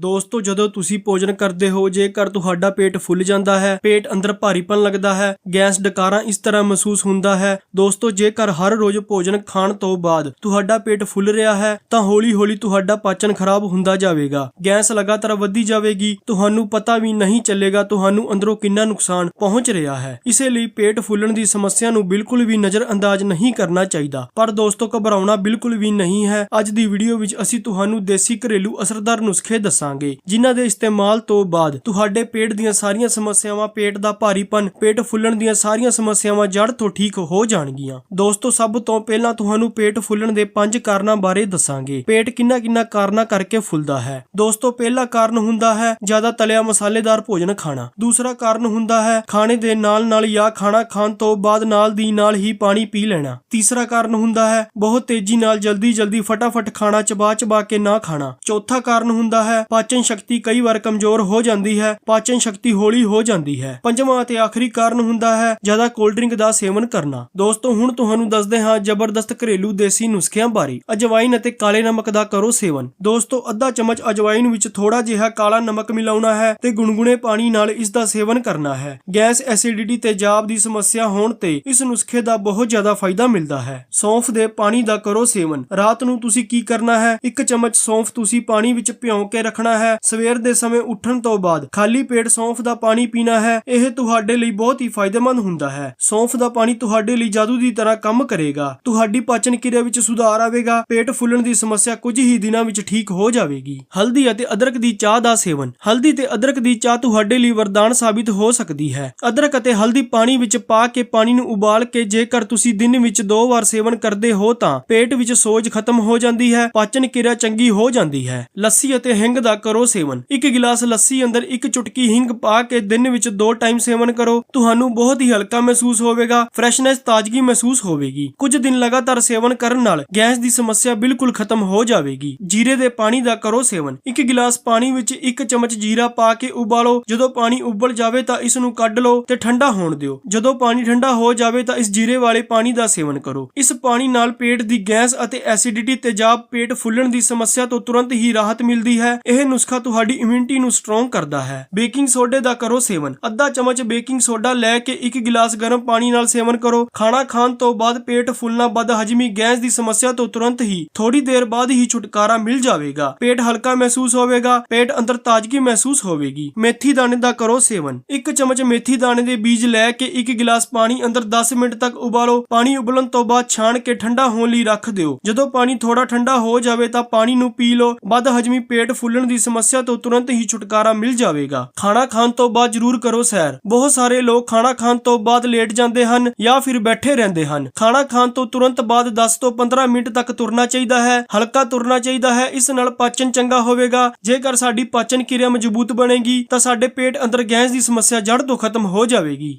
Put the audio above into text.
ਦੋਸਤੋ, ਜਦੋਂ ਤੁਸੀਂ ਭੋਜਨ ਕਰਦੇ ਹੋ, ਜੇਕਰ ਤੁਹਾਡਾ ਪੇਟ ਫੁੱਲ ਜਾਂਦਾ ਹੈ, ਪੇਟ ਅੰਦਰ ਭਾਰੀਪਨ ਲੱਗਦਾ ਹੈ, ਗੈਸ ਡਕਾਰਾਂ ਇਸ ਤਰ੍ਹਾਂ ਮਹਿਸੂਸ ਹੁੰਦਾ ਹੈ। ਦੋਸਤੋ, ਜੇਕਰ ਹਰ ਰੋਜ਼ ਭੋਜਨ ਖਾਣ ਤੋਂ ਬਾਅਦ ਤੁਹਾਡਾ ਪੇਟ ਫੁੱਲ ਰਿਹਾ ਹੈ, ਤਾਂ ਹੌਲੀ-ਹੌਲੀ ਤੁਹਾਡਾ ਪਾਚਨ ਖਰਾਬ ਹੁੰਦਾ ਜਾਵੇਗਾ। ਗੈਸ ਲਗਾਤਾਰ ਵੱਧਦੀ ਜਾਵੇਗੀ, ਤੁਹਾਨੂੰ ਪਤਾ ਵੀ ਨਹੀਂ ਚੱਲੇਗਾ ਤੁਹਾਨੂੰ ਅੰਦਰੋਂ ਕਿੰਨਾ ਨੁਕਸਾਨ ਪਹੁੰਚ ਰਿਹਾ ਹੈ। ਇਸੇ ਲਈ ਪੇਟ ਫੁੱਲਣ ਦੀ ਸਮੱਸਿਆ ਨੂੰ ਬਿਲਕੁਲ ਵੀ ਨਜ਼ਰਅੰਦਾਜ਼ ਨਹੀਂ ਕਰਨਾ ਚਾਹੀਦਾ। ਪਰ ਦੋਸਤੋ, ਘਬਰਾਉਣਾ ਬਿਲਕੁਲ ਵੀ ਨਹੀਂ ਹੈ। ਅੱਜ ਦੀ ਵੀਡੀਓ ਵਿੱਚ ਅਸੀਂ ਤੁਹਾਨੂੰ ਦੇਸੀ ਘਰੇਲੂ ਅਸਰਦਾਰ ਨੁਸਖੇ ਦੱਸਾਂ ਦੱਸਾਂਗੇ ਜਿਨ੍ਹਾਂ ਦੇ ਇਸਤੇਮਾਲ ਤੋਂ ਬਾਅਦ ਤੁਹਾਡੇ ਪੇਟ ਦੀਆਂ ਸਾਰੀਆਂ ਸਮੱਸਿਆਵਾਂ, ਪੇਟ ਦਾ ਭਾਰੀਪਨ, ਪੇਟ ਫੁੱਲਣ ਦੀਆਂ ਸਾਰੀਆਂ ਸਮੱਸਿਆਵਾਂ ਜੜ ਤੋਂ ਠੀਕ ਹੋ ਜਾਣਗੀਆਂ। ਦੋਸਤੋ, ਸਭ ਤੋਂ ਪਹਿਲਾਂ ਤੁਹਾਨੂੰ ਪੇਟ ਫੁੱਲਣ ਦੇ ਪੰਜ ਕਾਰਨਾਂ ਬਾਰੇ ਦੱਸਾਂਗੇ। ਪੇਟ ਕਿੰਨਾ ਕਿੰਨਾ ਕਾਰਨਾਂ ਕਰਕੇ ਫੁੱਲਦਾ ਹੈ? ਦੋਸਤੋ, ਪਹਿਲਾ ਕਾਰਨ ਹੁੰਦਾ ਹੈ ਜ਼ਿਆਦਾ ਤਲਿਆ ਮਸਾਲੇਦਾਰ ਭੋਜਨ ਖਾਣਾ। ਦੂਸਰਾ ਕਾਰਨ ਹੁੰਦਾ ਹੈ ਖਾਣੇ ਦੇ ਨਾਲ ਨਾਲ ਜਾਂ ਖਾਣਾ ਖਾਣ ਤੋਂ ਬਾਅਦ ਨਾਲ ਦੀ ਨਾਲ ਹੀ ਪਾਣੀ ਪੀ ਲੈਣਾ। ਤੀਸਰਾ ਕਾਰਨ ਹੁੰਦਾ ਹੈ ਬਹੁਤ ਤੇਜ਼ੀ ਨਾਲ ਜਲਦੀ ਜਲਦੀ ਫਟਾਫਟ ਖਾਣਾ ਚਬਾ ਚਬਾ ਕੇ ਨਾ ਖਾਣਾ। ਚੌਥਾ ਕਾਰਨ ਹੁੰਦਾ ਹੈ ਪਾਚਨ ਸ਼ਕਤੀ ਕਈ ਵਾਰ ਕਮਜ਼ੋਰ ਹੋ ਜਾਂਦੀ ਹੈ, ਪਾਚਨ ਸ਼ਕਤੀ ਹੌਲੀ ਹੋ ਜਾਂਦੀ ਹੈ। ਪੰਜਵਾਂ ਅਤੇ ਆਖਰੀ ਕਾਰਨ ਹੁੰਦਾ ਹੈ ਜ਼ਿਆਦਾ ਕੋਲਡ ਡਰਿੰਕ ਦਾ ਸੇਵਨ ਕਰਨਾ। ਦੋਸਤੋ, ਹੁਣ ਤੁਹਾਨੂੰ ਦੱਸਦੇ ਹਾਂ ਜ਼ਬਰਦਸਤ ਘਰੇਲੂ ਦੇਸੀ ਨੁਸਖਿਆਂ ਬਾਰੇ। ਅਜਵਾਇਨ ਅਤੇ ਕਾਲੇ ਨਮਕ ਦਾ ਕਰੋ ਸੇਵਨ। ਦੋਸਤੋ, ਅੱਧਾ ਚਮਚ ਅਜਵਾਇਨ ਵਿੱਚ ਥੋੜਾ ਜਿਹਾ ਕਾਲਾ ਨਮਕ ਮਿਲਾਉਣਾ ਹੈ ਤੇ ਗੁਨਗੁਨੇ ਪਾਣੀ ਨਾਲ ਇਸ ਦਾ ਸੇਵਨ ਕਰਨਾ ਹੈ। ਗੈਸ ਐਸਿਡਿਟੀ ਤੇ ਜਾਬ ਦੀ ਸਮੱਸਿਆ ਹੋਣ ਤੇ ਇਸ ਨੁਸਖੇ ਦਾ ਬਹੁਤ ਜ਼ਿਆਦਾ ਫਾਇਦਾ ਮਿਲਦਾ ਹੈ। ਸੌਂਫ ਦੇ ਪਾਣੀ ਦਾ ਕਰੋ ਸੇਵਨ। ਰਾਤ ਨੂੰ ਤੁਸੀਂ ਕੀ ਕਰਨਾ ਹੈ? ਇੱਕ ਚਮਚ ਸੌਂਫ ਤੁਸੀਂ ਪਾਣੀ ਵਿੱਚ ਭਿਉਂ ਕੇ ਰੱਖਣਾ ਹੈ। ਸਵੇਰ ਦੇ ਸਮੇਂ ਉੱਠਣ ਤੋਂ ਬਾਅਦ ਖਾਲੀ ਪੇਟ ਸੌਂਫ ਦਾ ਪਾਣੀ ਪੀਣਾ ਹੈ। ਇਹ ਤੁਹਾਡੇ ਲਈ ਬਹੁਤ ਹੀ ਫਾਇਦੇਮੰਦ ਹੁੰਦਾ ਹੈ। ਸੌਂਫ ਦਾ ਪਾਣੀ ਤੁਹਾਡੇ ਲਈ ਜਾਦੂ ਦੀ ਤਰ੍ਹਾਂ ਕੰਮ ਕਰੇਗਾ। ਤੁਹਾਡੀ ਪਾਚਨ ਕਿਰਿਆ ਵਿੱਚ ਸੁਧਾਰ ਆਵੇਗਾ। ਪੇਟ ਫੁੱਲਣ ਦੀ ਸਮੱਸਿਆ ਕੁਝ ਹੀ ਦਿਨਾਂ ਵਿੱਚ ਠੀਕ ਹੋ ਜਾਵੇਗੀ। ਹਲਦੀ ਅਤੇ ਅਦਰਕ ਦੀ ਚਾਹ ਦਾ ਸੇਵਨ। ਹਲਦੀ ਤੇ ਅਦਰਕ ਦੀ ਚਾਹ ਤੁਹਾਡੇ ਲਈ ਵਰਦਾਨ ਸਾਬਿਤ ਹੋ ਸਕਦੀ ਹੈ। ਅਦਰਕ ਅਤੇ ਹਲਦੀ ਪਾਣੀ ਵਿੱਚ ਪਾ ਕੇ ਪਾਣੀ ਨੂੰ ਉਬਾਲ ਕੇ ਜੇਕਰ ਤੁਸੀਂ ਦਿਨ ਵਿੱਚ ਦੋ ਵਾਰ ਸੇਵਨ ਕਰਦੇ ਹੋ ਤਾਂ ਪੇਟ ਵਿੱਚ ਸੋਜ ਖਤਮ ਹੋ ਜਾਂਦੀ ਹੈ। ਪਾਚਨ ਕਿਰਿਆ ਚੰਗੀ ਹੋ ਜਾਂਦੀ ਹੈ। ਲੱਸੀ ਅਤੇ ਹਿੰਗ ਦਾ ਕਰੋ ਸੇਵਨ। ਇੱਕ ਗਿਲਾਸ ਲੱਸੀ ਅੰਦਰ ਇੱਕ ਚੁਟਕੀ ਹਿੰਗ ਪਾ ਕੇ ਦਿਨ ਵਿੱਚ ਦੋ ਟਾਈਮ ਸੇਵਨ ਕਰੋ। ਤੁਹਾਨੂੰ ਬਹੁਤ ਹੀ ਹਲਕਾ ਮਹਿਸੂਸ ਹੋਵੇਗਾ, ਫਰੈਸ਼ਨੈਸ ਤਾਜ਼ਗੀ ਮਹਿਸੂਸ ਹੋਵੇਗੀ। ਕੁਝ ਦਿਨ ਲਗਾਤਾਰ ਸੇਵਨ ਕਰਨ ਨਾਲ ਗੈਸ ਦੀ ਸਮੱਸਿਆ ਬਿਲਕੁਲ ਖਤਮ ਹੋ ਜਾਵੇਗੀ। ਜੀਰੇ ਦੇ ਪਾਣੀ ਦਾ ਕਰੋ ਸੇਵਨ। ਇੱਕ ਗਿਲਾਸ ਪਾਣੀ ਵਿੱਚ ਇੱਕ ਚਮਚ ਜੀਰਾ ਪਾ ਕੇ ਉਬਾਲੋ। ਜਦੋਂ ਪਾਣੀ ਉਬਲ ਜਾਵੇ ਤਾਂ ਇਸ ਨੂੰ ਕੱਢ ਲਓ ਤੇ ਠੰਡਾ ਹੋਣ ਦਿਓ। ਜਦੋਂ ਪਾਣੀ ਠੰਡਾ ਹੋ ਜਾਵੇ ਤਾਂ ਇਸ ਜੀਰੇ ਵਾਲੇ ਪਾਣੀ ਦਾ ਸੇਵਨ ਕਰੋ। ਇਸ ਪਾਣੀ ਨਾਲ ਪੇਟ ਦੀ ਗੈਸ ਅਤੇ ਐਸਿਡਿਟੀ ਤੇਜ਼ਾਬ ਪੇਟ ਫੁੱਲਣ ਦੀ ਸਮੱਸਿਆ ਤੋਂ ਤੁਰੰਤ ਹੀ ਰਾਹਤ ਮਿਲਦੀ ਹੈ। ਇਹ ਨੁਸਖਾ ਤੁਹਾਡੀ ਇਮਿਊਨਿਟੀ ਨੂੰ ਸਟਰੋਂਗ ਕਰਦਾ ਹੈ। ਬੇਕਿੰਗ ਸੋਡੇ ਦਾ ਕਰੋ ਸੇਵਨ। ਅੱਧਾ ਚਮਚ ਬੇਕਿੰਗ ਸੋਡਾ ਲੈ ਕੇ ਇੱਕ ਗਿਲਾਸ ਗਰਮ ਪਾਣੀ ਨਾਲ ਸੇਵਨ ਕਰੋ। ਖਾਣਾ ਖਾਣ ਤੋਂ ਬਾਅਦ ਪੇਟ ਫੁੱਲਣਾ ਬਦ ਹਜਮੀ ਗੈਸ ਦੀ ਸਮੱਸਿਆ ਤੋਂ ਤੁਰੰਤ ਹੀ ਥੋੜੀ ਦੇਰ ਬਾਅਦ ਹੀ ਛੁਟਕਾਰਾ ਮਿਲ ਜਾਵੇਗਾ। ਪੇਟ ਹਲਕਾ ਮਹਿਸੂਸ ਹੋਵੇਗਾ, ਪੇਟ ਅੰਦਰ ਤਾਜ਼ਗੀ ਮਹਿਸੂਸ ਹੋਵੇਗੀ। ਮੇਥੀ ਦਾਣੇ ਦਾ ਕਰੋ ਸੇਵਨ। ਇੱਕ ਚਮਚ ਮੇਥੀ ਦਾਣੇ ਦੇ ਬੀਜ ਲੈ ਕੇ ਇੱਕ ਗਿਲਾਸ ਪਾਣੀ ਅੰਦਰ 10 ਮਿੰਟ ਤੱਕ ਉਬਾਲੋ। ਪਾਣੀ ਉਬਲਣ ਤੋਂ ਬਾਅਦ ਛਾਣ ਕੇ ਠੰਡਾ ਹੋਣ ਲਈ ਰੱਖ ਦਿਓ। ਜਦੋਂ ਪਾਣੀ ਥੋੜਾ ਠੰਡਾ ਹੋ ਜਾਵੇ ਤਾਂ ਪਾਣੀ ਨੂੰ ਪੀ ਲਓ। ਬਦ ਹਜਮੀ ਪੇਟ ਫੁੱਲਣ ਦੀ ਸਮੱਸਿਆ ਤੋਂ ਤੁਰੰਤ ਹੀ ਛੁਟਕਾਰਾ ਮਿਲ ਜਾਵੇਗਾ। ਖਾਣਾ ਖਾਣ ਤੋਂ ਬਾਅਦ ਜ਼ਰੂਰ ਕਰੋ ਸੈਰ। ਬਹੁਤ ਸਾਰੇ ਲੋਕ ਖਾਣਾ ਖਾਣ ਤੋਂ ਬਾਅਦ ਲੇਟ ਜਾਂਦੇ ਹਨ ਜਾਂ ਫਿਰ ਬੈਠੇ ਰਹਿੰਦੇ ਹਨ। ਖਾਣਾ ਖਾਣ ਤੋਂ ਤੁਰੰਤ ਬਾਅਦ 10 ਤੋਂ 15 ਮਿੰਟ ਤੱਕ ਤੁਰਨਾ ਚਾਹੀਦਾ ਹੈ, ਹਲਕਾ ਤੁਰਨਾ ਚਾਹੀਦਾ ਹੈ। ਇਸ ਨਾਲ ਪਾਚਨ ਚੰਗਾ ਹੋਵੇਗਾ। ਜੇਕਰ ਸਾਡੀ ਪਾਚਨ ਕਿਰਿਆ ਮਜ਼ਬੂਤ ਬਣੇਗੀ, ਤਾਂ ਸਾਡੇ ਪੇਟ ਅੰਦਰ ਗੈਸ ਦੀ ਸਮੱਸਿਆ ਜੜ ਤੋਂ ਖਤਮ ਹੋ ਜਾਵੇਗੀ।